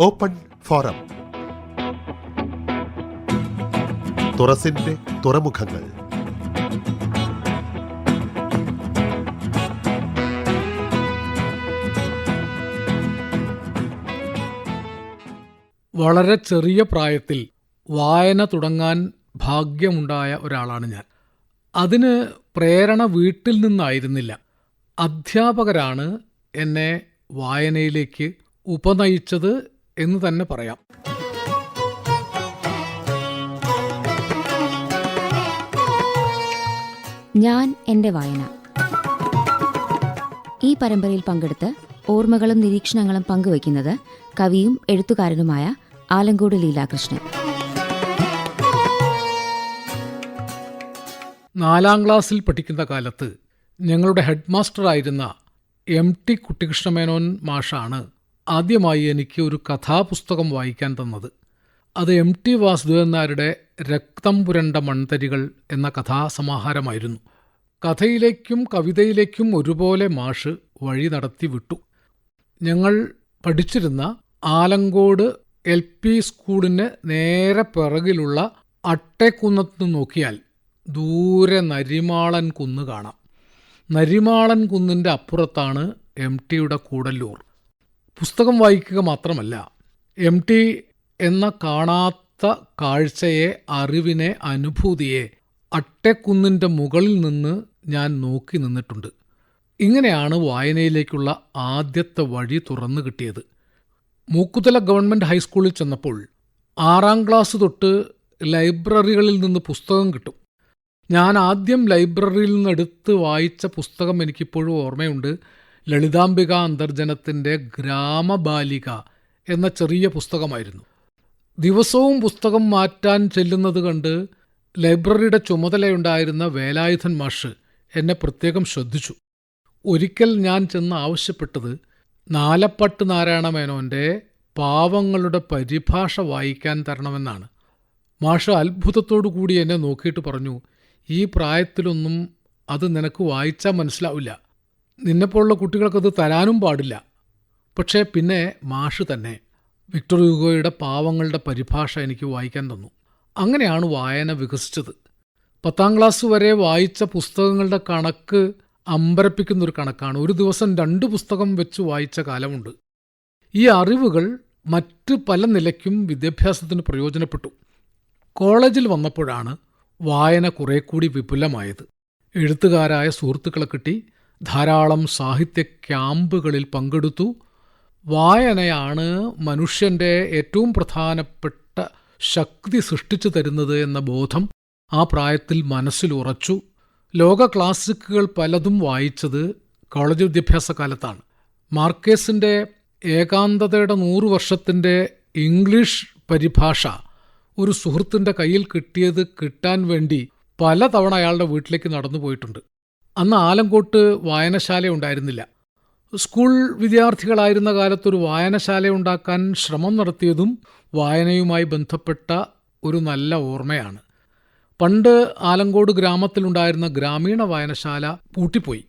Open forum. തുറസിന്റെ തുറമുഖങ്ങൾ. വളരെ ചെറിയ പ്രായത്തിൽ വായന തുടങ്ങാൻ ഭാഗ്യമുണ്ടായ ഒരാളാണ് ഞാൻ. അതിന് പ്രേരണ വീട്ടിൽ നിന്നായിരുന്നില്ല. അധ്യാപകരാണ് എന്നെ വായനയിലേക്ക് ഉപനയിച്ചത് എന്ന് തന്നെ പറയാം. ഞാൻ എന്റെ വായന. ഈ പരമ്പരയിൽ പങ്കെടുത്ത് ഓർമ്മകളും നിരീക്ഷണങ്ങളും പങ്കുവയ്ക്കുന്നത് കവിയും എഴുത്തുകാരനുമായ ആലങ്കോട് ലീലാകൃഷ്ണൻ. നാലാം ക്ലാസ്സിൽ പഠിക്കുന്ന കാലത്ത് ഞങ്ങളുടെ ഹെഡ് മാസ്റ്ററായിരുന്ന എം ടി കുട്ടികൃഷ്ണമേനോൻ മാഷാണ് ആദ്യമായി എനിക്ക് ഒരു കഥാപുസ്തകം വായിക്കാൻ തന്നത്. അത് എം ടി വാസുദേവൻ രക്തം പുരണ്ട മൺതരികൾ എന്ന കഥാസമാഹാരമായിരുന്നു. കഥയിലേക്കും കവിതയിലേക്കും ഒരുപോലെ മാഷ് വഴി നടത്തി വിട്ടു ഞങ്ങൾ പഠിച്ചിരുന്ന ആലങ്കോട് എൽ പി സ്കൂളിന് നേരെ പിറകിലുള്ള അട്ടേക്കുന്നത്ത് നോക്കിയാൽ ദൂരെ നരിമാളൻ കുന്ന് കാണാം. നരിമാളൻ കുന്നിന്റെ അപ്പുറത്താണ് എം ടിയുടെ കൂടല്ലൂർ. പുസ്തകം വായിക്കുക മാത്രമല്ല എം ടി എന്ന കാണാത്ത കാഴ്ചയെ അറിവിനെ അനുഭൂതിയെ അട്ടക്കുന്നിന്റെ മുകളിൽ നിന്ന് ഞാൻ നോക്കി നിന്നിട്ടുണ്ട്. ഇങ്ങനെയാണ് വായനയിലേക്കുള്ള ആദ്യത്തെ വഴി തുറന്നു കിട്ടിയത്. മൂക്കുതല ഗവൺമെന്റ് ഹൈസ്കൂളിൽ ചെന്നപ്പോൾ ആറാം ക്ലാസ് തൊട്ട് ലൈബ്രറികളിൽ നിന്ന് പുസ്തകം കിട്ടും. ഞാൻ ആദ്യം ലൈബ്രറിയിൽ നിന്ന് എടുത്ത് വായിച്ച പുസ്തകം എനിക്കിപ്പോഴും ഓർമ്മയുണ്ട്. ലളിതാംബിക അന്തർജനത്തിന്റെ ഗ്രാമബാലിക എന്ന ചെറിയ പുസ്തകമായിരുന്നു. ദിവസവും പുസ്തകം മാറ്റാൻ ചെല്ലുന്നത് കണ്ട് ലൈബ്രറിയുടെ ചുമതലയുണ്ടായിരുന്ന വേലായുധൻ മാഷ് എന്നെ പ്രത്യേകം ശ്രദ്ധിച്ചു. ഒരിക്കൽ ഞാൻ ചെന്ന് ആവശ്യപ്പെട്ടത് നാലപ്പട്ട് നാരായണ മേനോന്റെ പാവങ്ങളുടെ പരിഭാഷ വായിക്കാൻ തരണമെന്നാണ്. മാഷ് അത്ഭുതത്തോടു കൂടി എന്നെ നോക്കിയിട്ട് പറഞ്ഞു ഈ പ്രായത്തിലൊന്നും അത് നിനക്ക് വായിച്ചാൽ മനസ്സിലാവില്ല. നിന്നെപ്പോലുള്ള കുട്ടികൾക്കത് തരാനും പാടില്ല. പക്ഷേ പിന്നെ മാഷ് തന്നെ. വിക്ടർ യുഗോയുടെ പാവങ്ങളുടെ പരിഭാഷ എനിക്ക് വായിക്കാൻ തന്നു. അങ്ങനെയാണ് വായന വികസിച്ചത്. പത്താം ക്ലാസ് വരെ വായിച്ച പുസ്തകങ്ങളുടെ കണക്ക് അമ്പരപ്പിക്കുന്നൊരു കണക്കാണ്. ഒരു ദിവസം രണ്ട് പുസ്തകം വെച്ച് വായിച്ച കാലമുണ്ട്. ഈ അറിവുകൾ മറ്റ് പല നിലയ്ക്കും വിദ്യാഭ്യാസത്തിന് പ്രയോജനപ്പെട്ടു. കോളേജിൽ വന്നപ്പോഴാണ് വായന കുറെ കൂടി വിപുലമായത്. എഴുത്തുകാരായ സുഹൃത്തുക്കളെ കിട്ടി ധാരാളം സാഹിത്യ ക്യാമ്പുകളിൽ പങ്കെടുത്തു. വായനയാണ് മനുഷ്യന്റെ ഏറ്റവും പ്രധാനപ്പെട്ട ശക്തി സൃഷ്ടിച്ചു തരുന്നത് എന്ന ബോധം ആ പ്രായത്തിൽ മനസ്സിലുറച്ചു ലോക ക്ലാസിക്കുകൾ പലതും വായിച്ചത് കോളേജ് വിദ്യാഭ്യാസ കാലത്താണ്. മാർക്കേസിന്റെ ഏകാന്തതയുടെ നൂറ് വർഷത്തിന്റെ ഇംഗ്ലീഷ് പരിഭാഷ ഒരു സുഹൃത്തിന്റെ കയ്യിൽ കിട്ടിയത് കിട്ടാൻ വേണ്ടി പലതവണ അയാളുടെ വീട്ടിലേക്ക് നടന്നു പോയിട്ടുണ്ട് അന്ന് ആലങ്കോട്ട് വായനശാല ഉണ്ടായിരുന്നില്ല. സ്കൂൾ വിദ്യാർത്ഥികളായിരുന്ന കാലത്തൊരു വായനശാല ഉണ്ടാക്കാൻ ശ്രമം നടത്തിയതും വായനയുമായി ബന്ധപ്പെട്ട ഒരു നല്ല ഓർമ്മയാണ്. പണ്ട് ആലങ്കോട് ഗ്രാമത്തിലുണ്ടായിരുന്ന ഗ്രാമീണ വായനശാല പൂട്ടിപ്പോയി.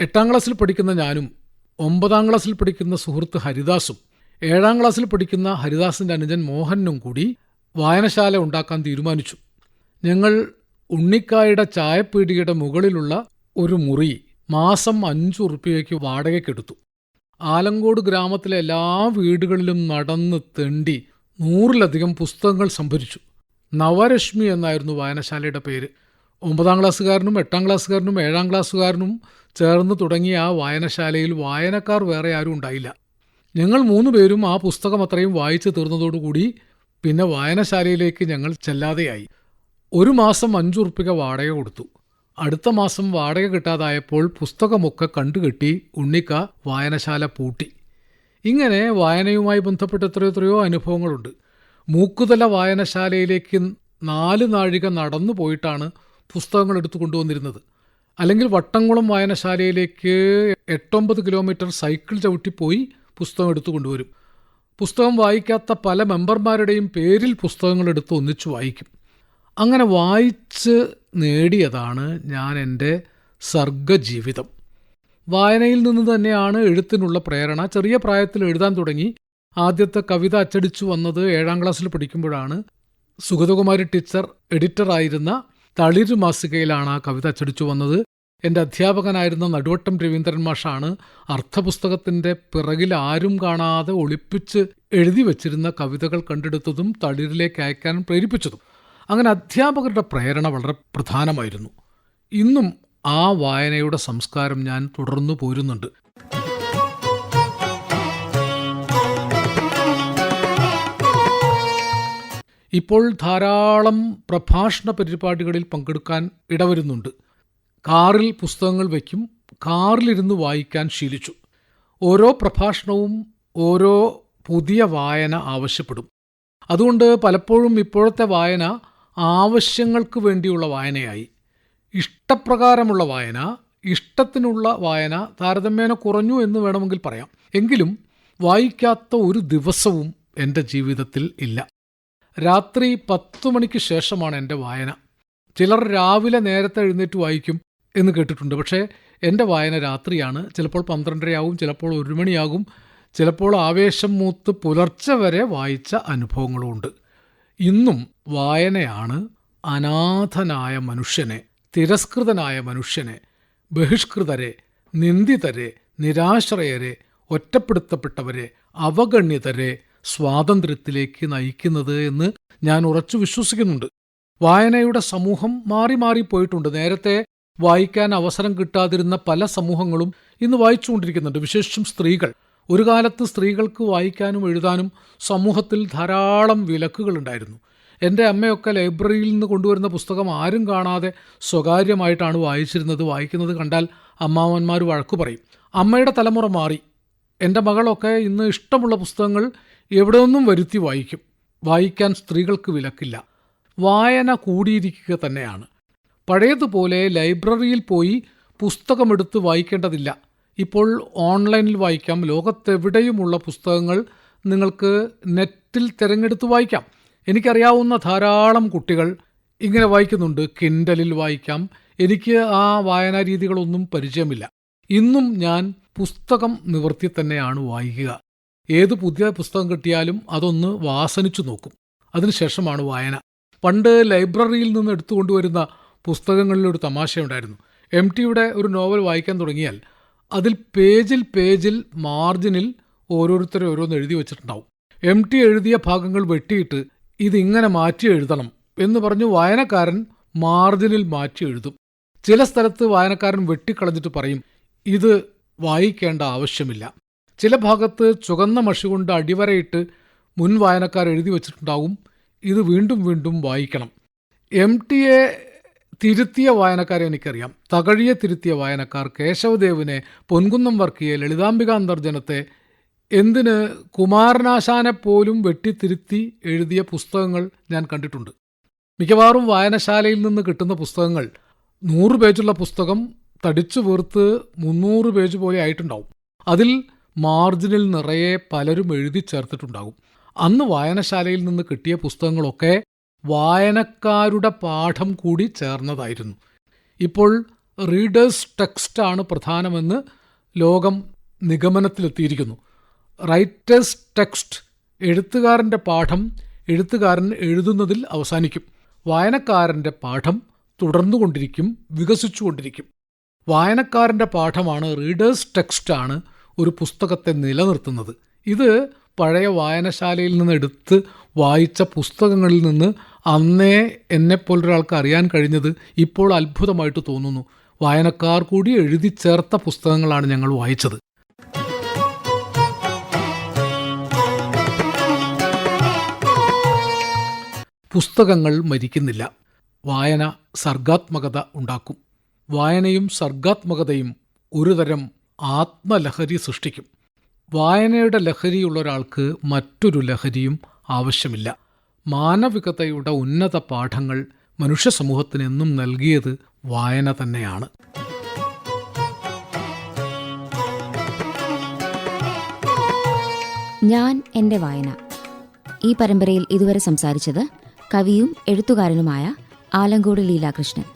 എട്ടാം ക്ലാസ്സിൽ പഠിക്കുന്ന ഞാനും ഒമ്പതാം ക്ലാസ്സിൽ പഠിക്കുന്ന സുഹൃത്ത് ഹരിദാസും ഏഴാം ക്ലാസ്സിൽ പഠിക്കുന്ന ഹരിദാസിന്റെ അനുജൻ മോഹനും കൂടി വായനശാല ഉണ്ടാക്കാൻ തീരുമാനിച്ചു. ഞങ്ങൾ ഉണ്ണിക്കായുടെ ചായപ്പീടികയുടെ മുകളിലുള്ള ഒരു മുറി മാസം അഞ്ചു ഉറുപ്പികയ്ക്ക് വാടകയ്ക്കെടുത്തു. ആലങ്കോട് ഗ്രാമത്തിലെ എല്ലാ വീടുകളിലും നടന്ന് തെണ്ടി നൂറിലധികം പുസ്തകങ്ങൾ സംഭരിച്ചു. നവരശ്മി എന്നായിരുന്നു വായനശാലയുടെ പേര്. ഒമ്പതാം ക്ലാസ്സുകാരനും എട്ടാം ക്ലാസ്സുകാരനും ഏഴാം ക്ലാസ്സുകാരനും ചേർന്ന് തുടങ്ങിയ ആ വായനശാലയിൽ വായനക്കാർ വേറെ ആരും ഉണ്ടായില്ല. ഞങ്ങൾ മൂന്ന് പേരും ആ പുസ്തകം അത്രയും വായിച്ചു തീർന്നതോടുകൂടി പിന്നെ വായനശാലയിലേക്ക് ഞങ്ങൾ ചെല്ലാതെയായി. ഒരു മാസം അഞ്ചു ഉറുപ്പിക വാടക കൊടുത്തു. അടുത്ത മാസം വാടക കിട്ടാതായപ്പോൾ പുസ്തകമൊക്കെ കണ്ടുകെട്ടി ഉണ്ണിക്ക വായനശാല പൂട്ടി. ഇങ്ങനെ വായനയുമായി ബന്ധപ്പെട്ട എത്രയോ എത്രയോ അനുഭവങ്ങളുണ്ട്. മൂക്കുതല വായനശാലയിലേക്ക് നാല് നാഴിക നടന്നു പോയിട്ടാണ് പുസ്തകങ്ങൾ എടുത്തു കൊണ്ടുവന്നിരുന്നത്. അല്ലെങ്കിൽ വട്ടംകുളം വായനശാലയിലേക്ക് എട്ടൊമ്പത് കിലോമീറ്റർ സൈക്കിൾ ചവിട്ടിപ്പോയി പുസ്തകം എടുത്തു കൊണ്ടുവരും. പുസ്തകം വായിക്കാത്ത പല മെമ്പർമാരുടെയും പേരിൽ പുസ്തകങ്ങൾ എടുത്ത് ഒന്നിച്ചു വായിക്കും. അങ്ങനെ വായിച്ച് നേടിയതാണ് ഞാൻ എന്റെ സർഗജീവിതം. വായനയിൽ നിന്ന് തന്നെയാണ് എഴുത്തിനുള്ള പ്രേരണ. ചെറിയ പ്രായത്തിൽ എഴുതാൻ തുടങ്ങി. ആദ്യത്തെ കവിത അച്ചടിച്ചു വന്നത് ഏഴാം ക്ലാസ്സിൽ പഠിക്കുമ്പോഴാണ്. സുഗതകുമാരി ടീച്ചർ എഡിറ്ററായിരുന്ന തളിര് മാസികയിലാണ് ആ കവിത അച്ചടിച്ചു വന്നത്. എന്റെ അധ്യാപകനായിരുന്ന നടുവട്ടം രവീന്ദ്രൻ മാഷാണ് അർത്ഥപുസ്തകത്തിന്റെ പിറകിൽ ആരും കാണാതെ ഒളിപ്പിച്ച് എഴുതി വച്ചിരുന്ന കവിതകൾ കണ്ടെടുത്തതും തളിരിലേക്ക് അയക്കാൻ പ്രേരിപ്പിച്ചതും. അങ്ങനെ അധ്യാപകരുടെ പ്രേരണ വളരെ പ്രധാനമായിരുന്നു. ഇന്നും ആ വായനയുടെ സംസ്കാരം ഞാൻ തുടർന്നു പോരുന്നുണ്ട്. ഇപ്പോൾ ധാരാളം പ്രഭാഷണ പരിപാടികളിൽ പങ്കെടുക്കാൻ ഇടവരുന്നുണ്ട്. കാറിൽ പുസ്തകങ്ങൾ വയ്ക്കും കാറിലിരുന്ന് വായിക്കാൻ ശീലിച്ചു. ഓരോ പ്രഭാഷണവും ഓരോ പുതിയ വായന ആവശ്യപ്പെടും. അതുകൊണ്ട് പലപ്പോഴും ഇപ്പോഴത്തെ വായന ആവശ്യങ്ങൾക്ക് വേണ്ടിയുള്ള വായനയായി. ഇഷ്ടപ്രകാരമുള്ള വായന ഇഷ്ടത്തിനുള്ള വായന താരതമ്യേന കുറഞ്ഞു എന്ന് വേണമെങ്കിൽ പറയാം. എങ്കിലും വായിക്കാത്ത ഒരു ദിവസവും എന്റെ ജീവിതത്തിൽ ഇല്ല. രാത്രി പത്തു മണിക്ക് ശേഷമാണ് എന്റെ വായന. ചിലർ രാവിലെ നേരത്തെ എഴുന്നേറ്റ് വായിക്കും എന്ന് കേട്ടിട്ടുണ്ട്. പക്ഷേ എന്റെ വായന രാത്രിയാണ്. ചിലപ്പോൾ പന്ത്രണ്ടരയാകും ചിലപ്പോൾ ഒരു മണിയാകും. ചിലപ്പോൾ ആവേശം മൂത്ത് പുലർച്ചെ വരെ വായിച്ച അനുഭവങ്ങളുമുണ്ട്. ഇന്നും വായനയാണ് അനാഥനായ മനുഷ്യനെ തിരസ്കൃതനായ മനുഷ്യനെ ബഹിഷ്കൃതരെ നിന്ദിതരെ നിരാശ്രയരെ ഒറ്റപ്പെടുത്തപ്പെട്ടവരെ അവഗണ്യതരെ സ്വാതന്ത്ര്യത്തിലേക്ക് നയിക്കുന്നത് എന്ന് ഞാൻ ഉറച്ചു വിശ്വസിക്കുന്നുണ്ട്. വായനയുടെ സമൂഹം മാറി മാറി പോയിട്ടുണ്ട്. നേരത്തെ വായിക്കാൻ അവസരം കിട്ടാതിരുന്ന പല സമൂഹങ്ങളും ഇന്ന് വായിച്ചുകൊണ്ടിരിക്കുന്നുണ്ട്. വിശേഷിച്ചും സ്ത്രീകൾ. ഒരു കാലത്ത് സ്ത്രീകൾക്ക് വായിക്കാനും എഴുതാനും സമൂഹത്തിൽ ധാരാളം വിലക്കുകളുണ്ടായിരുന്നു. എന്റെ അമ്മയൊക്കെ ലൈബ്രറിയിൽ നിന്ന് കൊണ്ടുവരുന്ന പുസ്തകം ആരും കാണാതെ സ്വകാര്യമായിട്ടാണ് വായിച്ചിരുന്നത്. വായിക്കുന്നത് കണ്ടാൽ അമ്മാവന്മാർ വഴക്കു പറയും. അമ്മയുടെ തലമുറ മാറി. എന്റെ മകളൊക്കെ ഇന്ന് ഇഷ്ടമുള്ള പുസ്തകങ്ങൾ എവിടെ നിന്നും വരുത്തി വായിക്കും. വായിക്കാൻ സ്ത്രീകൾക്ക് വിലക്കില്ല. വായന കൂടിയിരിക്കുക തന്നെയാണ്. പഴയതുപോലെ ലൈബ്രറിയിൽ പോയി പുസ്തകമെടുത്ത് വായിക്കേണ്ടതില്ല. ഇപ്പോൾ ഓൺലൈനിൽ വായിക്കാം. ലോകത്തെവിടെയുമുള്ള പുസ്തകങ്ങൾ നിങ്ങൾക്ക് നെറ്റിൽ തിരഞ്ഞെടുത്ത് വായിക്കാം. എനിക്കറിയാവുന്ന ധാരാളം കുട്ടികൾ ഇങ്ങനെ വായിക്കുന്നുണ്ട്. കിൻഡലിൽ വായിക്കാം. എനിക്ക് ആ വായനാ രീതികളൊന്നും പരിചയമില്ല. ഇന്നും ഞാൻ പുസ്തകം നിവർത്തി തന്നെയാണ് വായിക്കുക. ഏത് പുതിയ പുസ്തകം കിട്ടിയാലും അതൊന്ന് വാസനിച്ചു നോക്കും. അതിനുശേഷമാണ് വായന. പണ്ട് ലൈബ്രറിയിൽ നിന്ന് എടുത്തുകൊണ്ടുവരുന്ന പുസ്തകങ്ങളിലൊരു തമാശയുണ്ടായിരുന്നു. എം ടിയുടെ ഒരു നോവൽ വായിക്കാൻ തുടങ്ങിയാൽ അതിൽ പേജിൽ പേജിൽ മാർജിനിൽ ഓരോരുത്തരെ ഓരോന്ന് എഴുതി വെച്ചിട്ടുണ്ടാവും. എം ടി എഴുതിയ ഭാഗങ്ങൾ വെട്ടിയിട്ട് ഇതിങ്ങനെ മാറ്റി എഴുതണം എന്ന് പറഞ്ഞു വായനക്കാരൻ മാർജിനിൽ മാറ്റി എഴുതും. ചില സ്ഥലത്ത് വായനക്കാരൻ വെട്ടിക്കളഞ്ഞിട്ട് പറയും ഇത് വായിക്കേണ്ട ആവശ്യമില്ല. ചില ഭാഗത്ത് ചുവന്ന മഷി കൊണ്ട് അടിവരയിട്ട് മുൻ വായനക്കാർ എഴുതി വച്ചിട്ടുണ്ടാവും ഇത് വീണ്ടും വീണ്ടും വായിക്കണം. എം ടിയെ തിരുത്തിയ വായനക്കാരെ എനിക്കറിയാം. തകഴിയെ തിരുത്തിയ വായനക്കാർ കേശവദേവിനെ പൊൻകുന്നം വർക്കിയെ ലളിതാംബിക അന്തർജനത്തെ എന്തിന് കുമാരനാശാനെ പോലും വെട്ടിത്തിരുത്തി എഴുതിയ പുസ്തകങ്ങൾ ഞാൻ കണ്ടിട്ടുണ്ട്. മിക്കവാറും വായനശാലയിൽ നിന്ന് കിട്ടുന്ന പുസ്തകങ്ങൾ നൂറ് പേജുള്ള പുസ്തകം തടിച്ചു വീർത്ത് മുന്നൂറ് പേജ് പോലെ ആയിട്ടുണ്ടാവും. അതിൽ മാർജിനിൽ നിറയെ പലരും എഴുതി ചേർത്തിട്ടുണ്ടാകും. അന്ന് വായനശാലയിൽ നിന്ന് കിട്ടിയ പുസ്തകങ്ങളൊക്കെ വായനക്കാരുടെ പാഠം കൂടി ചേർന്നതായിരുന്നു. ഇപ്പോൾ റീഡേഴ്സ് ടെക്സ്റ്റാണ് പ്രധാനമെന്ന് ലോകം നിഗമനത്തിലെത്തിയിരിക്കുന്നു. റൈറ്റേഴ്സ് ടെക്സ്റ്റ് എഴുത്തുകാരന്റെ പാഠം എഴുത്തുകാരൻ എഴുതുന്നതിൽ അവസാനിക്കും. വായനക്കാരന്റെ പാഠം തുടർന്നുകൊണ്ടിരിക്കും വികസിച്ചുകൊണ്ടിരിക്കും. വായനക്കാരന്റെ പാഠമാണ് റീഡേഴ്സ് ടെക്സ്റ്റാണ് ഒരു പുസ്തകത്തെ നിലനിർത്തുന്നത്. ഇത് പഴയ വായനശാലയിൽ നിന്ന് എടുത്ത് വായിച്ച പുസ്തകങ്ങളിൽ നിന്ന് അന്നേ എന്നെപ്പോലൊരാൾക്ക് അറിയാൻ കഴിഞ്ഞത് ഇപ്പോൾ അത്ഭുതമായിട്ട് തോന്നുന്നു. വായനക്കാർ കൂടി എഴുതി ചേർത്ത പുസ്തകങ്ങളാണ് ഞങ്ങൾ വായിച്ചത്. പുസ്തകങ്ങൾ മരിക്കുന്നില്ല. വായന സർഗാത്മകത ഉണ്ടാക്കും. വായനയും സർഗാത്മകതയും ഒരുതരം ആത്മലഹരി സൃഷ്ടിക്കും. വായനയുടെ ലഹരിയുള്ള ഒരാൾക്ക് മറ്റൊരു ലഹരിയും ആവശ്യമില്ല. മാനവികതയുടെ ഉന്നത പാഠങ്ങൾ മനുഷ്യ സമൂഹത്തിന് എന്നും നൽകിയത് വായന തന്നെയാണ്. ഞാൻ എന്റെ വായന. ഈ പരമ്പരയിൽ ഇതുവരെ സംസാരിച്ചത് കവിയും എഴുത്തുകാരനുമായ ആലങ്കോട് ലീലാകൃഷ്ണൻ.